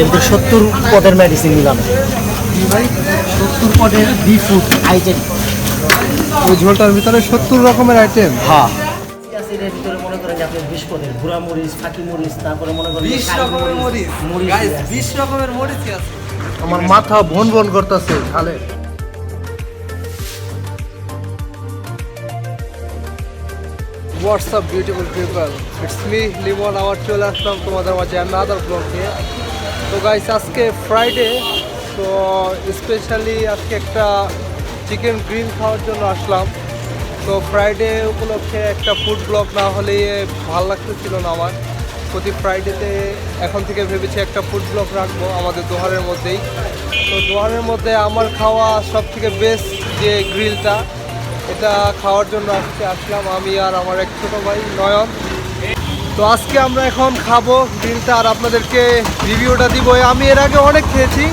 এর সত্তর পদের মেডিসিন নিলাম। সত্তর পদের বি ফুড আইটেম ওই ঝোলটার ভিতরে সত্তর রকমের আইটেম হ্যাঁ। এর ভিতরে মনে করেন যে আপনি বিশ পদের ঘুরা মরিচ ফাঁকি মরিচ তারপরে মনে করেন বিশ রকমের মরিচ মরিচ। গাইস আছে। বিশ রকমের মরিচই আছে। আমার মাথা ভন ভন করতেছে ঝালে। What's up beautiful people it's me Limon আবার চলে আসলাম তোমাদের মাঝে আনাদার ব্লগ নিয়ে। তো গাইস আজকে ফ্রাইডে তো স্পেশালি আজকে একটা চিকেন গ্রিল খাওয়ার জন্য আসলাম। তো ফ্রাইডে উপলক্ষে একটা ফুড ব্লগ না হলে ভালো লাগতেছিল না আমার। প্রতি ফ্রাইডেতে এখন থেকে ভেবেছি একটা ফুড ব্লগ রাখব আমাদের দোহারের মধ্যেই। তো দোহারের মধ্যে আমার খাওয়া সব থেকে বেস্ট যে গ্রিলটা এটা খাওয়ার জন্য আজকে আসলাম আমি আর আমার এক ছোটো ভাই নয়ন। তো আজকে আমরা এখন খাব ডিলটা আর আপনাদেরকে রিভিউটা দিব। আমি এর আগে অনেক খেয়েছি,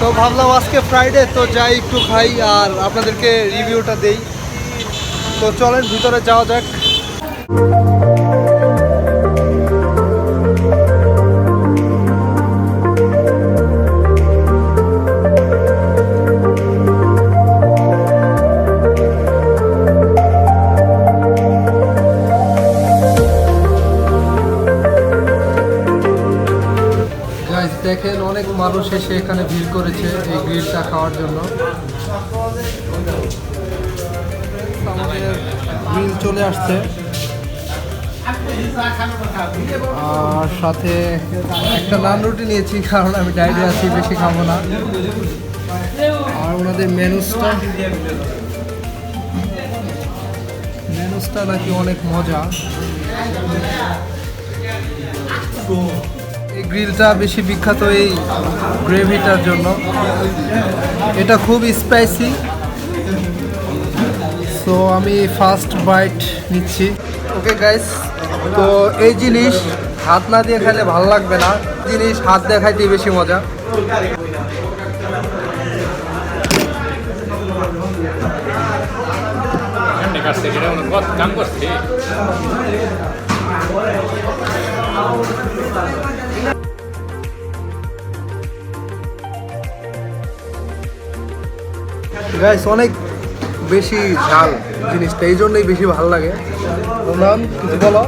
তো ভাবলাম আজকে ফ্রাইডে তো যাই একটু খাই আর আপনাদেরকে রিভিউটা দেই। তো চলেন ভিতরে যাওয়া যাক। দেখেন অনেক মানুষ এসে এখানে ভিড় করেছে এই গ্রিলটা খাওয়ার জন্য। আমাদের গ্রিল চলে আসছে। আর সাথে একটা নান রুটি নিয়েছি, কারণ আমি ডায়েটে আছি, বেশি খাব না। আর ওনাদের মেনুসটা মেনুসটা নাকি অনেক মজা। গ্রিলটা বেশি বিখ্যাত এই গ্রেভিটার জন্য। এটা খুব স্পাইসি সো আমি ফার্স্ট বাইট নিচ্ছি। ওকে গাইস তো এই জিনিস হাত না দিয়ে খাইলে ভালো লাগবে না। জিনিস হাত দিয়ে খাইতেই বেশি মজা। কাম করছে। গাইস অনেক বেশি ঝাল জিনিসটা এই জন্যই বেশি ভালো লাগে। নাম কিছু বলো?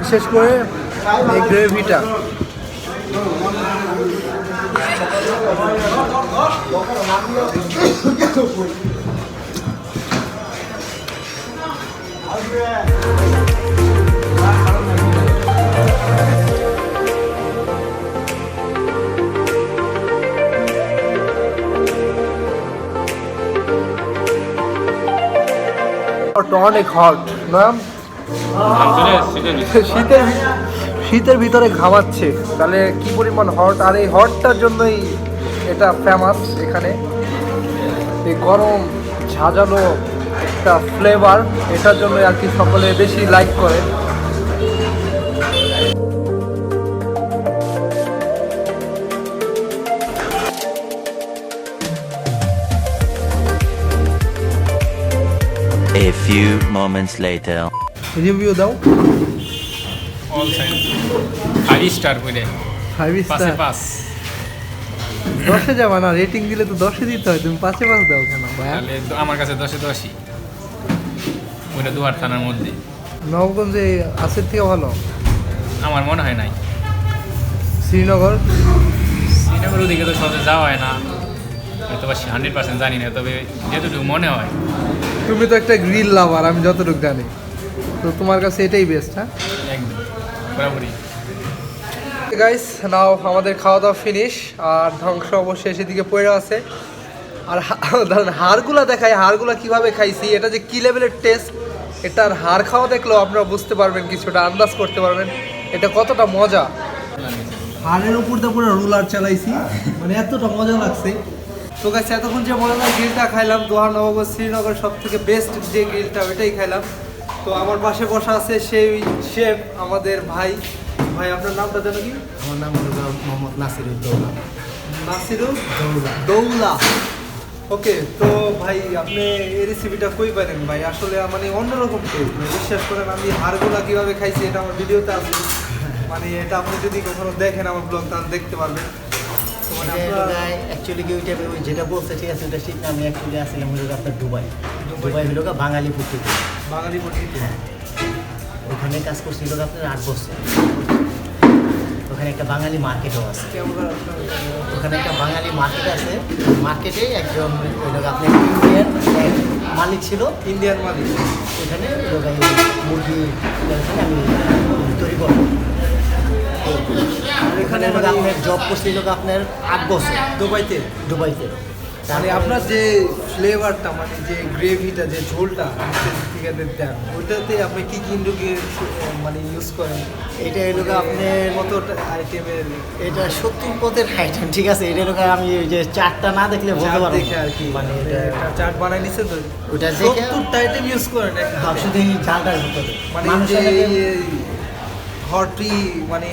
বিশেষ করে এই গ্রেভিটা অনেক হট না? শীতের শীতের ভিতরে ঘামাচ্ছে। তাহলে কি পরিমাণ হট? আর এই হটটার জন্যই এটা ফেমাস এখানে। এই গরম ঝাঁঝালো একটা ফ্লেভার এটার জন্য আর কি সকলে বেশি লাইক করে। A few moments later. Review দাও অল সাইড ফাইভ স্টার বলে। ফাইভ পাঁচে স্টার পাঁচ দশে যাবা না রেটিং দিলে তো দশে দিতে হয় তুমি পাঁচে পাঁচ দাও কেন তাহলে আমার কাছে দশে দশই। ওইটা দুয়ার থানার মধ্যে। নবগঞ্জে আসের থেকে ভালো? আমার মনে হয় নাই। শ্রীনগর? শ্রীনগর ওদিকে তো সহজে যাওয়া হয় না। হয়তো বা হান্ড্রেড পার্সেন্ট জানি না তবে যেটুকু মনে হয়। তুমি তো একটা গ্রিল লাভার আমি যতটুকু জানি। তো তোমার কাছে এটাই বেস্ট হ্যাঁ? বরাবরই। গাইস নাও আমাদের খাওয়া দাওয়া ফিনিশ আর ধ্বংস অবশ্যই সেদিকে পড়ে আছে। আর দাঁড়ান, হাড়গুলা দেখাই হাড়গুলা কীভাবে খাইছি এটা যে কি লেভেলের টেস্ট এটার হাড় খাওয়া দেখলেও আপনারা বুঝতে পারবেন কিছুটা আন্দাজ করতে পারবেন এটা কতটা মজা। হাড়ের উপর তো পুরো রুলার চালাইছি মানে এতটা মজা লাগছে। তো গাছ এতক্ষণ যে মজাদার গ্রিলটা খাইলাম দোহা নবগঞ্জ শ্রীনগর সব থেকে বেস্ট যে গ্রিলটা ওইটাই খাইলাম। তো আমার পাশে বসা আছে সেই শেফ আমাদের ভাই। ভাই আপনার নামটা জানো কি? আমার নাম হলো মোহাম্মদ নাসির উদ্দৌলা নাসিরুল দৌলা। ওকে তো ভাই আপনি এই রেসিপিটা কই পারেন ভাই? আসলে মানে অন্যরকম টেস্ট বিশ্বাস করেন আমি হাড়গুলা কীভাবে খাইছি এটা আমার ভিডিওতে আছে। মানে এটা আপনি যদি কখনো দেখেন আমার ব্লগ তাহলে দেখতে পারবেন। অ্যাকচুয়ালি কি ওইটা ওই যেটা বলছে ঠিক আছে ওটা ঠিক না। আমি অ্যাকচুয়ালি আসছিলাম হলো আপনার দুবাই। দুবাই। হলো বাঙালি পত্রিকা। বাঙালি পদ্ধতি ওখানে কাজ করছি হলো আপনার আট বছর। ওখানে একটা বাঙালি মার্কেটও আছে। ওখানে একটা বাঙালি মার্কেট আছে। মার্কেটে একজন ওই লোক আপনার ইন্ডিয়ান মালিক ছিল। ইন্ডিয়ান মালিক। ওখানে মুরগি আমি তৈরি করব এখানে মানে আপনার জব করছি লোক আপনার আট বছর। দুবাইতে। দুবাইতে। মানে আপনার যে ফ্লেভারটা মানে যে গ্রেভিটা যে ঝোলটা দিকে দেন ওইটাতে আপনি কি কি মানে ইউজ করেন? এটা গা আপনার কত আইটেমের এটা সত্তর পদের আইটেম ঠিক আছে? এটা গা আমি ওই যে চারটা না দেখলে বলতে পারব। দেখে আর কি মানে এটা চাট বানাই নিছেন তো? ওটা সত্তরটা আইটেম ইউজ করেন শুধু এই ঝালটার ভিতরে। মানে যে হটই মানে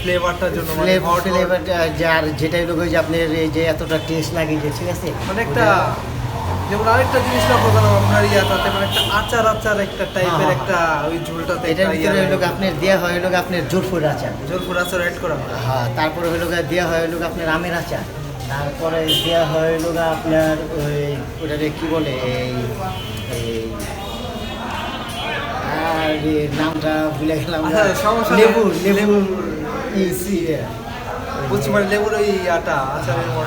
ফ্লেভারটার জন্য মানে ফ্লেভার hot- ফ্লেভারটা যার যেটা হলো যে আপনার এই যে এতটা টেস্ট লাগে যে ঠিক আছে? মানে একটা যেমন আরেকটা জিনিস লক্ষ্য করলাম আপনার ইয়াটাতে মানে একটা আচার আচার একটা টাইপের হ্যাঁ, একটা ওই ঝোলটাতে এটার ভিতরে হলো আপনার দেওয়া হয় হলো আপনার জোরফুর আচার। জোরপুর আচার অ্যাড করা হয়। হ্যাঁ তারপরে হলো দেওয়া হয় হলো আপনার আমের আচার। তারপরে দেওয়া হয় হলো আপনার ওই ওটাকে কি বলে? এই এ নামটা ভুলে গেলাম না। আচ্ছা। লেবু লেবু লেবুর- ওই আটা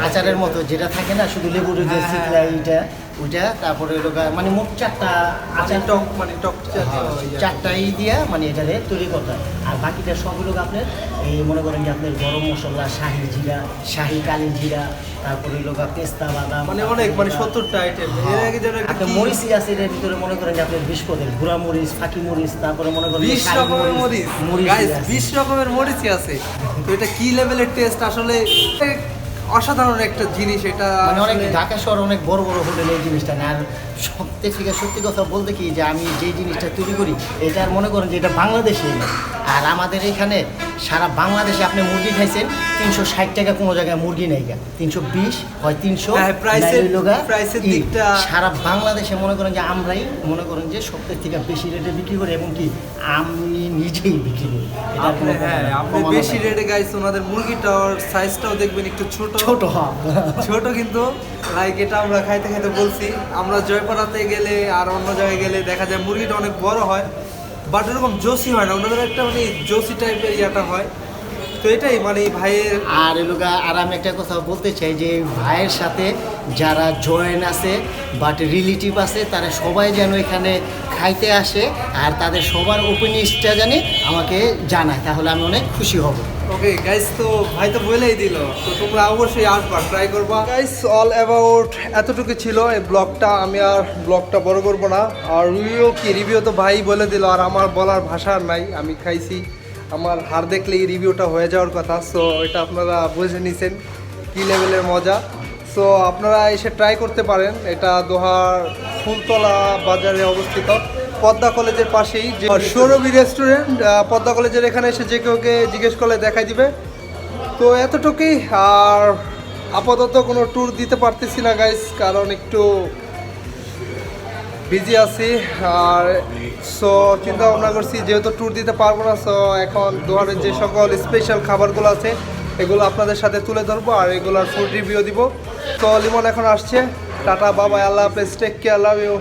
আচারের মতো যেটা থাকে না শুধু লেবুর যে হ্যাঁ, সিকলা হ্যাঁ। এইটা ওইটা তারপরে হলো মানে মোট চারটা আচার আচার টক মানে টক হ্যাঁ। চারটাই দিয়া মানে এটারে তৈরি করতে হয়। আর বাকিটা সব হলো আপনার এই মনে করেন যে আপনার গরম মশলা শাহি জিরা শাহি কালি জিরা তারপরে হলো গা পেস্তা বাদাম মানে অনেক মানে সত্তরটা আইটেম এর আগে যেন একটা মরিচই আছে এর ভিতরে মনে করেন যে আপনার বিশ পদের গুঁড়া মরিচ ফাঁকি মরিচ তারপরে মনে করেন বিশ রকমের মরিচ মরিচ। বিশ রকমের মরিচই আছে। তো এটা কি লেভেলের টেস্ট আসলে অসাধারণ একটা জিনিস এটা মানে অনেক ঢাকা শহর অনেক বড় বড় হোটেল এই জিনিসটা না। আর সব থেকে সত্যি কথা বলতে কি যে আমি যে জিনিসটা তৈরি করি এটা মনে করেন যে এটা বাংলাদেশে আর আমাদের এখানে সারা বাংলাদেশে আপনি মুরগি খাইছেন তিনশো ষাট টাকা কোনো জায়গায় মুরগি নেই গা। তিনশো বিশ হয় তিনশো হ্যাঁ, সারা বাংলাদেশে মনে করেন যে আমরাই মনে করেন যে সবথেকে থেকে বেশি রেটে বিক্রি করি এবং কি আমি নিজেই বিক্রি করি। হ্যাঁ আপনি বেশি রেটে গাইস ওনাদের মুরগিটার সাইজটাও দেখবেন একটু ছোট। ছোট হ্যাঁ ছোট কিন্তু লাইক এটা আমরা খাইতে খাইতে বলছি। আমরা জয়পাড়াতে গেলে আর অন্য জায়গায় গেলে দেখা যায় মুরগিটা অনেক বড় হয় বাট এরকম জোসি হয় না। ওনাদের একটা মানে জোসি টাইপের ইয়াটা হয়। তো এটাই মানে ভাইয়ের আর এলোকা আর আমি একটা কথা বলতে চাই যে ভাইয়ের সাথে যারা জয়েন আছে বাট রিলেটিভ আছে তারা সবাই যেন এখানে খাইতে আসে আর তাদের সবার ওপিনিয়নসটা জানি আমাকে জানায় তাহলে আমি অনেক খুশি হব। ওকে গাইস তো ভাই তো বলেই দিল, তো তোমরা অবশ্যই আসবা ট্রাই করবা। গাইস অল অ্যাবাউট এতটুকু ছিল এই ব্লগটা আমি আর ব্লগটা বড় করব না। আর রিভিউ কি রিভিউ তো ভাই বলে দিল, আর আমার বলার ভাষা নাই, আমি খাইছি। আমার হার দেখলেই রিভিউটা হয়ে যাওয়ার কথা সো এটা আপনারা বুঝে নিছেন কী লেভেলের মজা। সো আপনারা এসে ট্রাই করতে পারেন, এটা দোহার ফুলতলা বাজারে অবস্থিত। পদ্মা কলেজের পাশেই যে সৌরভী রেস্টুরেন্ট পদ্মা কলেজের এখানে এসে যে কেউকে জিজ্ঞেস করলে দেখাই দিবে। তো এতটুকুই, আর আপাতত কোনো ট্যুর দিতে পারতেছি না গাইস কারণ একটু বিজি আছি। আর সো চিন্তা ভাবনা করছি, যেহেতু ট্যুর দিতে পারব না সো এখন দুয়ারের যে সকল স্পেশাল খাবারগুলো আছে, এগুলো আপনাদের সাথে তুলে ধরবো, আর এগুলোর ফুড রিভিউ দিব। তো লিমন এখন আসছে। টাটা বাবা আল্লাহ হাফেজ টেক কেয়ার লাভ ইউ